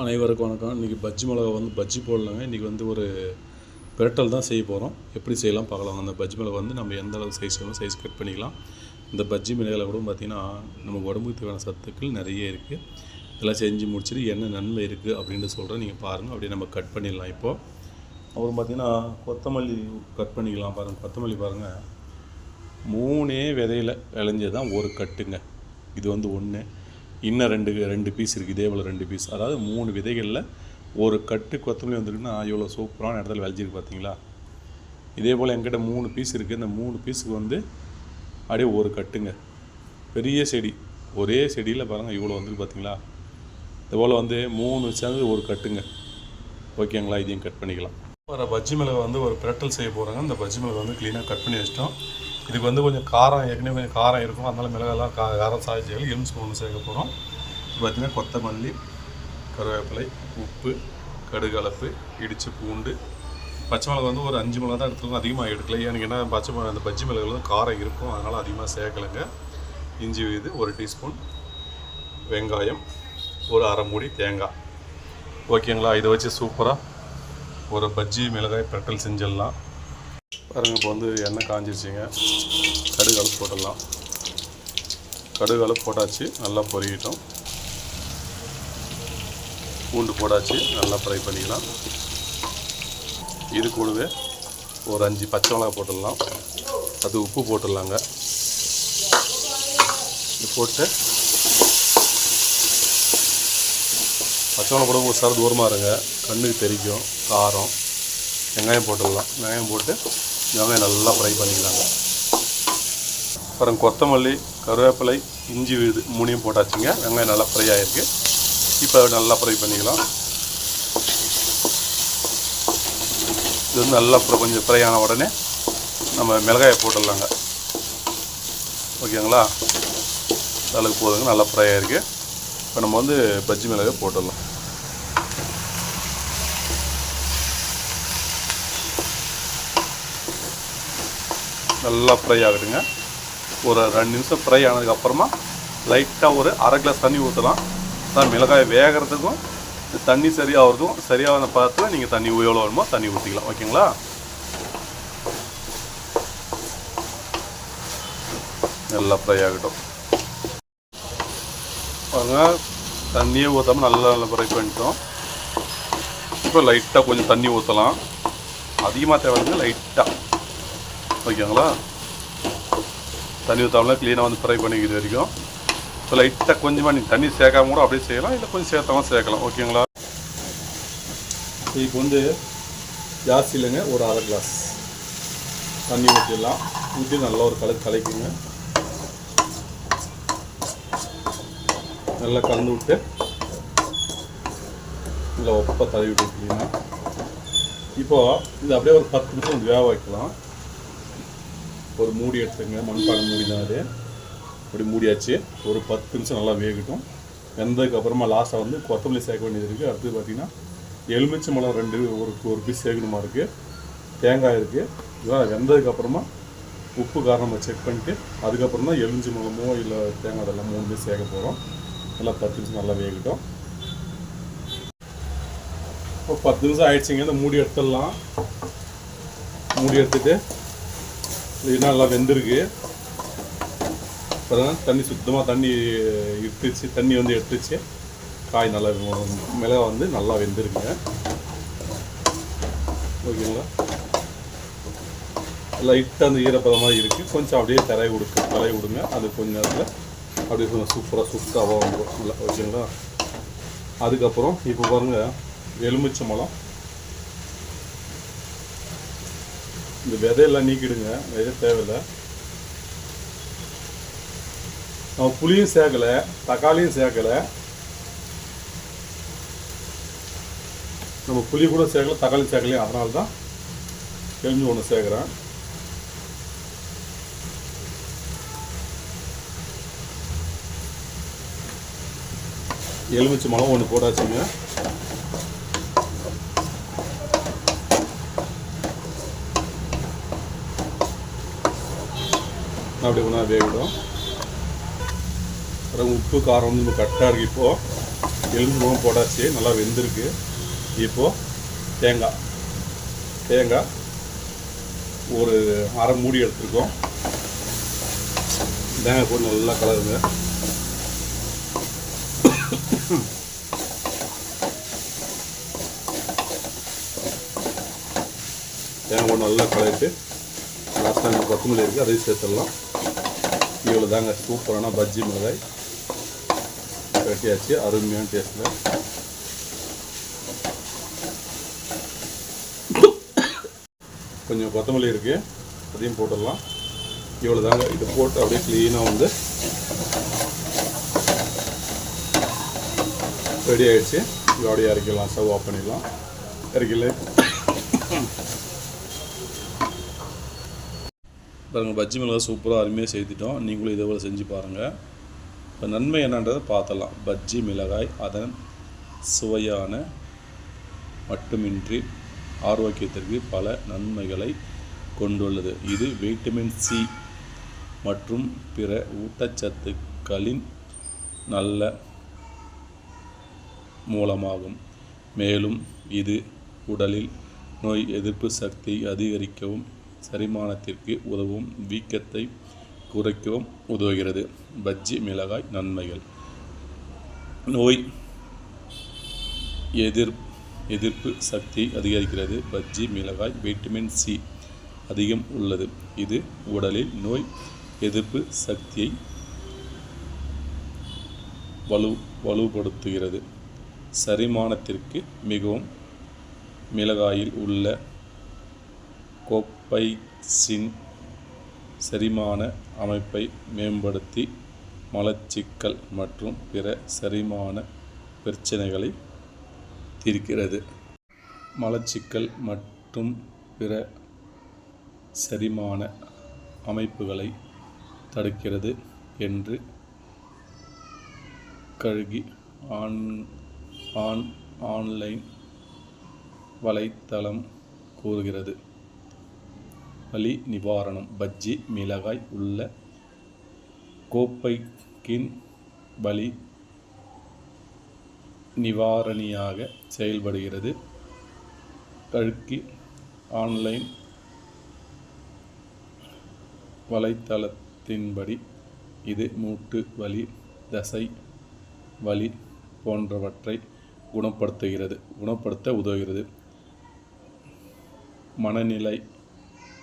அனைவருக்கும் வணக்கம். இன்றைக்கி பஜ்ஜி மிளகா வந்து பஜ்ஜி போடலாங்க. இன்றைக்கி வந்து ஒரு பிரட்டல் தான் செய்ய போகிறோம் எப்படி செய்யலாம் பார்க்கலாம். அந்த பஜ்ஜி மிளகா வந்து நம்ம எந்த அளவு சைஸ் வேணும் சைஸ் கட் பண்ணிக்கலாம். இந்த பஜ்ஜி மிளகாவில் கூட பார்த்திங்கன்னா நம்ம உடம்புக்கு தேவையான சத்துக்கள் நிறைய இருக்குது இதெல்லாம் செஞ்சு முடிச்சுட்டு என்ன நன்மை இருக்குது அப்படின்ட்டு சொல்கிறேன் நீங்கள் பாருங்கள் அப்படியே நம்ம கட் பண்ணிடலாம் இப்போது அப்புறம் பார்த்திங்கன்னா கொத்தமல்லி கட் பண்ணிக்கலாம் பாருங்கள் கொத்தமல்லி பாருங்கள் மூணே விதையில் விளைஞ்சது தான் ஒரு கட்டுங்க இது வந்து ஒன்று இன்னும் ரெண்டு ரெண்டு பீஸ் இருக்குது இதே போல் ரெண்டு பீஸ் அதாவது மூணு விதைகளில் ஒரு கட்டு கொத்தமல்லி வந்துருக்குன்னா இவ்வளோ சூப்பரான இடத்துல விளைஞ்சிருக்கு பார்த்தீங்களா இதே போல் என்கிட்ட மூணு பீஸ் இருக்குது இந்த மூணு பீஸுக்கு வந்து அப்படியே ஒரு கட்டுங்க. பெரிய செடி. ஒரே செடியில் பாருங்கள் இவ்வளோ வந்துருக்கு பார்த்தீங்களா இது போல் வந்து மூணு சேர்ந்து ஒரு கட்டுங்க. ஓகேங்களா இதையும் கட் பண்ணிக்கலாம். வர பஜ்ஜி மிளகா வந்து ஒரு பிரட்டல் செய்ய போகிறாங்க அந்த பஜ்ஜி மிளகா வந்து க்ளீனாக கட் பண்ணி வச்சிட்டோம். இதுக்கு வந்து கொஞ்சம் காரம் ஏற்கனவே கொஞ்சம் காரம் இருக்கும். அதனால் மிளகாலாம் கா காரம் சாய்ச்சிகள் எலும்பு ஸ்பூன் சேர்க்க போகிறோம் பார்த்திங்கன்னா கொத்தமல்லி கருவேப்பிலை உப்பு கடுகலப்பு இடித்து பூண்டு. பச்சை மிளகா வந்து ஒரு அஞ்சு மிளகா தான் எடுத்துக்கோங்க அதிகமாக எடுக்கல. எனக்கு என்ன பச்சை மிளகா அந்த பஜ்ஜி மிளகால வந்து காரம் இருக்கும். அதனால் அதிகமாக சேர்க்கலைங்க. இஞ்சி இது ஒரு டீஸ்பூன். வெங்காயம் ஒரு அரை மூடி தேங்காய். ஓகேங்களா? இதை வச்சு சூப்பராக ஒரு பஜ்ஜி மிளகாய் பிரட்டல் செஞ்சிடலாம். பாருங்கள் இப்போ வந்து எண்ணெய் காஞ்சிருச்சுங்க. கடுகு அளப்பு போட்டுடலாம். கடுகு அளப்பு போட்டாச்சு நல்லா பொரியட்டும் பூண்டு போட்டாச்சு நல்லா ஃப்ரை பண்ணிக்கலாம். இது கூடவே ஒரு அஞ்சு பச்சை மிளகா போட்டுடலாம். அது உப்பு போட்டுடலாங்க. இது போட்டு பச்சை மிளகா கூட ஒரு சார் தூரமாக இருங்க. கண்ணுக்கு தெரிக்கும். காரம். வெங்காயம் போட்டுடலாம். வெங்காயம் போட்டு வெங்காயம் நல்லா ஃப்ரை பண்ணிக்கலாங்க. அப்புறம் கொத்தமல்லி கருவேப்பிலை இஞ்சி இது மூணையும் போட்டாச்சுங்க. வெங்காயம் நல்லா ஃப்ரை ஆகிருக்கு இப்போ நல்லா ஃப்ரை பண்ணிக்கலாம். இது வந்து நல்லா கொஞ்சம் ஃப்ரை ஆன உடனே நம்ம மிளகாயை போட்டுடலாங்க. ஓகேங்களா? அளவுக்கு போதுங்க நல்லா ஃப்ரை ஆகிருக்கு இப்போ நம்ம வந்து பஜ்ஜி மிளகாய் போட்டுடலாம். நல்லா ஃப்ரை ஆகிடுங்க ஒரு ரெண்டு நிமிஷம் ஃப்ரை ஆனதுக்கப்புறமா லைட்டாக ஒரு அரை கிளாஸ் தண்ணி ஊற்றலாம் தான் மிளகாய் வேகிறதுக்கும் தண்ணி சரியாகிறதுக்கும் சரியான பார்த்து நீங்கள் தண்ணி எவ்வளோ வேணுமோ தண்ணி ஊற்றிக்கலாம் ஓகேங்களா? நல்லா ஃப்ரை ஆகட்டும். பாருங்கள் தண்ணியே ஊற்றாமல் நல்லா நல்லா ஃப்ரை பண்ணிட்டோம். இப்போ லைட்டாக கொஞ்சம் தண்ணி ஊற்றலாம் அதிகமாக தேவைங்க லைட்டாக ஓகேங்களா தண்ணி ஊற்றாமலாம் க்ளீனாக வந்து ஃப்ரை பண்ணிக்கிது வரைக்கும். இப்போ லைட்டாக கொஞ்சமாக நீங்கள் தண்ணி சேர்க்காம கூட அப்படியே செய்யலாம் இல்லை கொஞ்சம் சேர்த்தாமல் சேர்க்கலாம். ஓகேங்களா? இப்போ வந்து ஜாஸ்தி இல்லைங்க ஒரு அரை கிளாஸ் தண்ணி ஊற்றிடலாம் ஊற்றி நல்லா ஒரு கலக்கு கலக்குங்க. நல்லா கலந்து விட்டு நல்லா ஒப்பாக தடவி விட்டுருக்கீங்கன்னா இப்போது இது அப்படியே ஒரு பத்து நிமிஷம் வேக வைக்கலாம். ஒரு மூடி எடுத்துங்க மண்பானை மூடி தான் அது. அப்படி மூடியாச்சு. ஒரு பத்து நிமிஷம் நல்லா வேகட்டும். வெந்ததுக்கு அப்புறமா லாஸ்ட்டாக வந்து கொத்தமல்லி சேர்க்க வேண்டியது இருக்குது அடுத்து பார்த்தீங்கன்னா எலுமிச்சை மலம் ரெண்டு ஒரு ஒரு பீஸ் சேர்க்கணுமா இருக்குது தேங்காய் இருக்குது இதெல்லாம் வெந்ததுக்கு அப்புறமா உப்பு காரணமாக செக் பண்ணிட்டு அதுக்கப்புறம் தான் எலுமிச்சை மலமோ இல்லை தேங்காய் அதெல்லாம் மூணு பீஸ் சேர்க்க போகிறோம் நல்லா பத்து நிமிஷம் நல்லா வேகட்டும். இப்போ பத்து நிமிஷம் ஆயிடுச்சுங்க. இந்த மூடி எடுத்துடலாம். மூடி எடுத்துகிட்டு இதெல்லாம் நல்லா வெந்திருக்கு. அப்புறம் தண்ணி சுத்தமாக தண்ணி இட்டுச்சு தண்ணி வந்து எடுத்துச்சு காய் நல்லா மிளகா வந்து நல்லா வெந்திருக்குங்க. ஓகேங்களா? லைட்டாக அந்த ஈரப்பதமாக இருக்குது கொஞ்சம் அப்படியே தலை கொடுக்க தலை விடுங்க அது கொஞ்ச நேரத்தில் அப்படியே கொஞ்சம் சூப்பராக சுத்தாவாக வந்துடும் நல்லா ஓகேங்களா? அதுக்கப்புறம் இப்போ பாருங்கள் எலுமிச்சை மலம் இந்த விதையெல்லாம் நீக்கிடுங்க. விதை தேவையில்லை. நம்ம புளியும் சேர்க்கலை தக்காளியும் சேர்க்கலை. நம்ம புளி கூட சேர்க்கல தக்காளி சேர்க்கலையும் அதனால தான் எலும்பி ஒன்று சேர்க்குறேன். எலுமிச்சை மலம் ஒன்று போட்டாச்சுங்க. அப்படி ஒன்றா வேகிடும் அப்புறம் உப்பு காரம் வந்து நம்ம கரெக்டாக இருக்குது இப்போது எலும்பும் போட்டாச்சு நல்லா வெந்திருக்கு. இப்போது தேங்காய். தேங்காய் ஒரு அரை மூடி எடுத்துருக்கோம். தேங்காய் போட்டு நல்லா கலருங்க. தேங்காய் போட்டு நல்லா கலரிட்டு லாஸ்ட்டாக கொத்தமல்லி இருக்குது அதையும் சேர்த்துடலாம். இவ்வளோ தாங்க சூப்பரான பஜ்ஜி மிளகாய். கட்டியாச்சு அருமையான டேஸ்ட்டில் கொஞ்சம் கொத்தமல்லி இருக்குது அதையும் போட்டுடலாம். இவ்வளோ தாங்க இது போட்டு அப்படியே க்ளீனாக வந்து ரெடி ஆகிடுச்சு இது அப்படியே இறக்கிடலாம் ஸ்டவ் ஆஃப் பண்ணிடலாம். இறக்கல பாருங்கள் பஜ்ஜி மிளகா சூப்பராக அருமையாக செய்துட்டோம். நீங்களும் இதே போல் செஞ்சு பாருங்கள் இப்போ நன்மை என்னன்றதை பார்த்தலாம் பஜ்ஜி மிளகாய் அதன் சுவையான மட்டுமின்றி ஆரோக்கியத்திற்கு பல நன்மைகளை கொண்டுள்ளது. இது வைட்டமின் சி மற்றும் பிற ஊட்டச்சத்துக்களின் நல்ல மூலமாகும். மேலும் இது உடலில் நோய் எதிர்ப்பு சக்தியை அதிகரிக்கவும் செரிமானத்திற்கு உதவும் வீக்கத்தை குறைக்கவும் உதவுகிறது. பஜ்ஜி மிளகாய் நன்மைகள். நோய் எதிர் எதிர்ப்பு சக்தியை அதிகரிக்கிறது. பஜ்ஜி மிளகாய் வைட்டமின் சி அதிகம் உள்ளது. இது உடலில் நோய் எதிர்ப்பு சக்தியை வலு வலுப்படுத்துகிறது. செரிமானத்திற்கு மிகவும் மிளகாயில் உள்ள கோப்பைசின் செரிமான அமைப்பை மேம்படுத்தி மலச்சிக்கல் மற்றும் பிற செரிமான பிரச்சனைகளை தீர்க்கிறது. மலச்சிக்கல் மற்றும் பிற செரிமான அமைப்புகளை தடுக்கிறது என்று கழுகி ஆன் ஆன் ஆன்லைன் வலைத்தளம் கூறுகிறது. வலி நிவாரணம். பஜ்ஜி மிளகாய் உள்ள கோப்பைக்கின் வலி நிவாரணியாக செயல்படுகிறது. கழுக்கி ஆன்லைன் வலைத்தளத்தின்படி இது மூட்டு வலி தசை வலி போன்றவற்றை குணப்படுத்துகிறது குணப்படுத்த உதவுகிறது. மனநிலை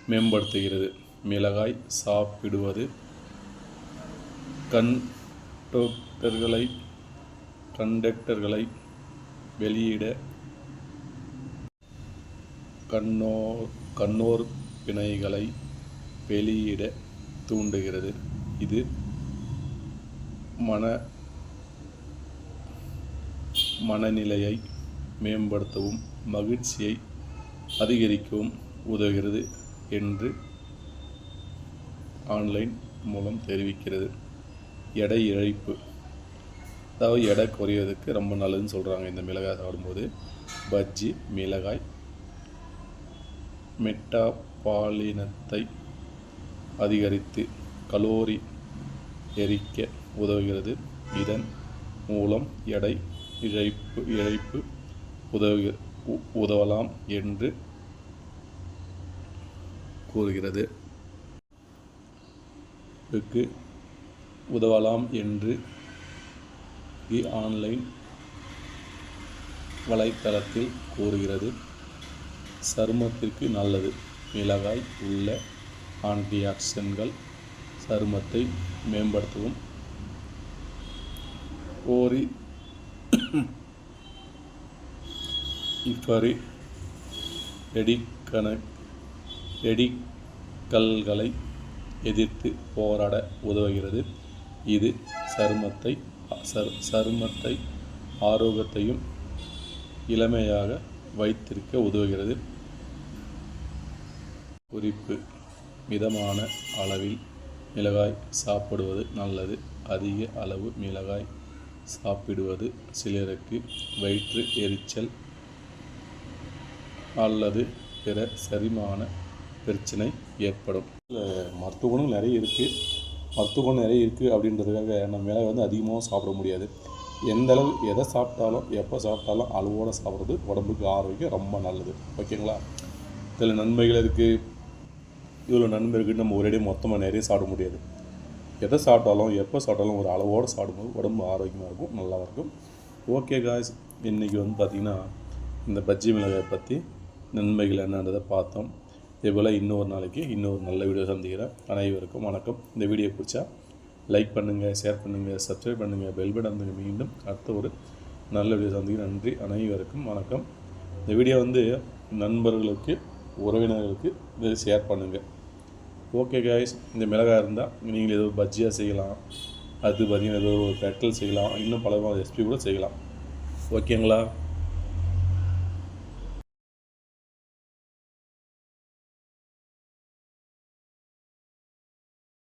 மேம்படுத்துகிறது. மிளகாய் சாப்பிடுவது. கண்டக்டர்களை கண்டக்டர்களை வெளியிட கண்ணோ கண்ணோர் பிணைகளை வெளியிட தூண்டுகிறது. இது மன மனநிலையை மேம்படுத்தவும் மகிழ்ச்சியை அதிகரிக்கவும் உதவுகிறது. என்று ஆன்லைன் மூலம் தெரிவிக்கிறது. எடை இழைப்பு. அதாவது எடை குறையிறதுக்கு ரொம்ப நல்லதுன்னு சொல்கிறாங்க இந்த மிளகாய் சாப்பிடும்போது. பஜ்ஜி மிளகாய் மெட்டாபாலினத்தை அதிகரித்து கலோரி எரிக்க உதவுகிறது. இதன் மூலம் எடை இழைப்பு இழைப்பு உதவு உ- உதவலாம் என்று கூறுகிறது. க்கு உதவலாம் என்று இ- ஆன்லைன் வலைத்தளத்தில் கூறுகிறது. சருமத்திற்கு நல்லது. மிளகாய் உள்ள ஆன்டிஆக்சிடன்ட்கள் சருமத்தை மேம்படுத்தவும். ஓரி இஃபரி எடிக்கண எடிக்கல்களை எதிர்த்து போராட உதவுகிறது. இது சருமத்தை சர் சருமத்தை ஆரோக்கியத்தையும் இளமையாக வைத்திருக்க உதவுகிறது. குறிப்பு மிதமான அளவில் மிளகாய் சாப்பிடுவது நல்லது. அதிக அளவு மிளகாய் சாப்பிடுவது சிலருக்கு வயிற்று எரிச்சல் அல்லது பிற செரிமான பிரச்சனை ஏற்படும். இதில் மருத்துவ குணம் நிறைய இருக்குது மருத்துவ குணம் நிறைய இருக்குது அப்படின்றதுக்காக நம்ம மிளகாய் வந்து அதிகமாக சாப்பிட முடியாது. எந்த அளவு எதை சாப்பிட்டாலும் எப்போ சாப்பிட்டாலும் அளவோடு சாப்பிட்றது உடம்புக்கு ஆரோக்கியம் ரொம்ப நல்லது. ஓகேங்களா? இதில் நன்மைகள் இருக்குது இவ்வளோ நன்மை இருக்குன்னு நம்ம ஒரேடியாக மொத்தமாக நிறைய சாப்பிட முடியாது. எதை சாப்பிட்டாலும் எப்போ சாப்பிட்டாலும் ஒரு அளவோடு சாப்பிடும்போது உடம்பு ஆரோக்கியமாக இருக்கும் நல்லா இருக்கும். ஓகே காய்ஸ் இன்றைக்கி வந்து பார்த்திங்கன்னா இந்த பஜ்ஜி மிளகாயை பற்றி நன்மைகள் என்னன்றதை பார்த்தோம். இதேபோல் இன்னொரு நாளைக்கு இன்னொரு நல்ல வீடியோ சந்திக்கிறேன். அனைவருக்கும் வணக்கம். இந்த வீடியோ பிடிச்சா லைக் பண்ணுங்கள் ஷேர் பண்ணுங்கள் சப்ஸ்கிரைப் பண்ணுங்கள் பெல் பட்டன் வந்து மீண்டும் அடுத்த ஒரு நல்ல வீடியோ சந்திக்கிறேன். நன்றி. அனைவருக்கும் வணக்கம். இந்த வீடியோ வந்து நண்பர்களுக்கு உறவினர்களுக்கு இதை ஷேர் பண்ணுங்கள் ஓகே காய்ஸ் இந்த மிளகாய் இருந்தால் நீங்கள் ஏதோ பஜ்ஜியாக செய்யலாம். அது பார்த்தீங்கன்னா ஏதோ ஒரு பெட்டல் செய்யலாம். இன்னும் பல ரெசிபி கூட செய்யலாம். ஓகேங்களா